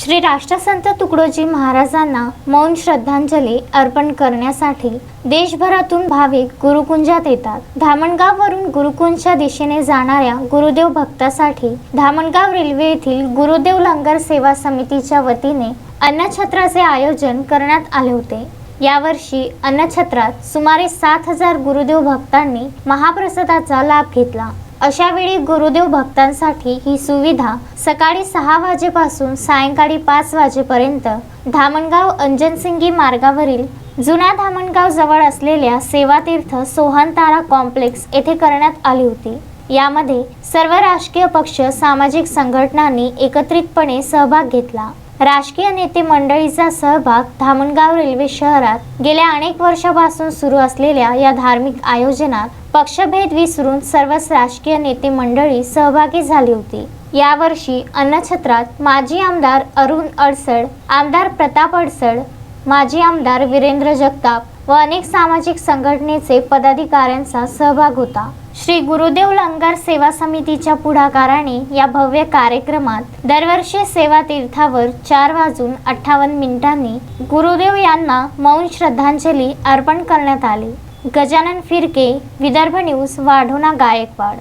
श्री राष्ट्रसंत तुकडोजी महाराजांना मौन श्रद्धांजली अर्पण करण्यासाठी देशभरातून भाविक गुरुकुंजात येतात. धामणगाववरून गुरुकुंजच्या दिशेने जाणाऱ्या गुरुदेव भक्तासाठी धामणगाव रेल्वे येथील गुरुदेव लंगर सेवा समितीच्या वतीने अन्नछत्राचे आयोजन करण्यात आले होते. यावर्षी अन्नछत्रात सुमारे सात हजार गुरुदेव भक्तांनी महाप्रसादाचा लाभ घेतला. अशा वेळी गुरुदेव भक्तांसाठी ही सुविधा सकाळी सहा वाजेपासून सायंकाळी पाच वाजेपर्यंत धामणगाव अंजनसिंगी मार्गावरील जुना धामणगाव जवळ असलेल्या सेवातीर्थ सोहनतारा कॉम्प्लेक्स येथे करण्यात आली होती. यामध्ये सर्व राजकीय पक्ष सामाजिक संघटनांनी एकत्रितपणे सहभाग घेतला. राजकीय नेते मंडळीचा सहभाग धामणगाव रेल्वे शहरात गेल्या अनेक वर्षापासून सुरू असलेल्या या धार्मिक आयोजनात पक्षभेद विसरून सर्वच राजकीय नेते मंडळी सहभागी झाली होती. यावर्षी अन्नछत्रात माजी आमदार अरुण अडसड आमदार प्रताप अडसड माजी आमदार वीरेंद्र जगताप व अनेक सामाजिक संघटनेचे पदाधिकाऱ्यांचा सहभाग होता. श्री गुरुदेव लंगर सेवा समितीच्या पुढाकाराने या भव्य कार्यक्रमात दरवर्षी सेवा तीर्थावर चार वाजून अठ्ठावन्न मिनिटांनी गुरुदेव यांना मौन श्रद्धांजली अर्पण करण्यात आली. गजानन फिरके विदर्भ न्यूज वाढोना गायकवाड.